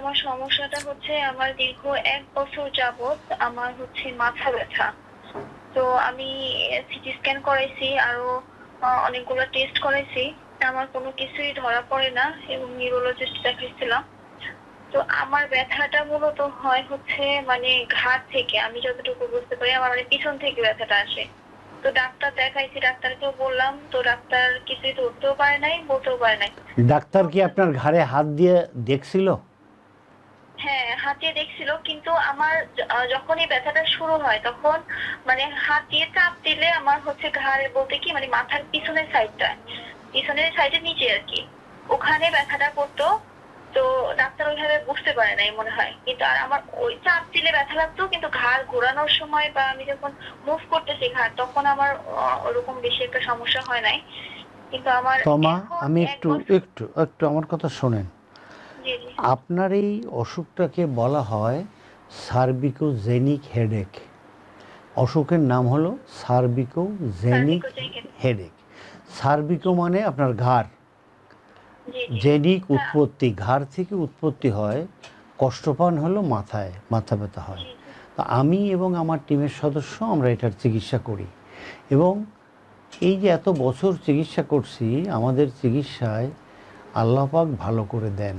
আমার সমস্যাটা হচ্ছে আমার দীর্ঘ এক বছর যাবত আমার হচ্ছে মাথা ব্যথা। তো আমি সিটি স্ক্যান করাইছি আরও অনেকগুলো টেস্ট করাইছি। আমার কোনো কিছুই ধরা পড়ে না এবং নিউরোলজিস্ট দেখাইছিলাম। তো আমার ব্যথাটা মূলত হয় হচ্ছে মানে ঘাট থেকে। আমি যতটুকু বুঝতে পারি আমার মানে পিছন থেকে ব্যথাটা আসে। তো ডাক্তার দেখাইছি, ডাক্তারকেও বললাম, তো ডাক্তার কিছুই ধরতেও পারে নাই, বলতেও পারে নাই। ডাক্তার কি আপনার ঘাড়ে হাত দিয়ে দেখছিল? হাতে দেখছিল কিন্তু আমার যখন এই ব্যথাটা শুরু হয় তখন মানে হাত দিয়ে চাপ দিলে আমার হচ্ছে ঘাড়ে বলতে কি মানে মাথার পিছনের সাইডটা পিছনের সাইডের নিচে আর কি। ওখানে ব্যথাটা করতো তো ডাক্তার ওইভাবে বুঝতে পারে নাই মনে হয়। কিন্তু আর আমার ওই চাপ দিলে ব্যথা লাগতো কিন্তু ঘাড় ঘোরানোর সময় বা আমি যখন মুভ করতেছি ঘাড় তখন আমার ওরকম বেশি একটা সমস্যা হয় নাই। কিন্তু আমার তমা আমি একটু একটু একটু আমার কথা শোনেন। আপনার এই অসুখটাকে বলা হয় সার্বিকোজেনিক হেডেক। অসুখের নাম হলো Cervicogenic হেডেক। সার্বিকো মানে আপনার ঘাড়। জি জেনিক উৎপত্তি ঘাড় থেকে উৎপত্তি হয় কষ্টপান হলো মাথায় মাথা ব্যথা হয়। তো আমি এবং আমার টিমের সদস্য আমরা এটার চিকিৎসা করি। এবং এই যে এত বছর চিকিৎসা করছি আমাদের চিকিৎসায় আল্লাপাক ভালো করে দেন।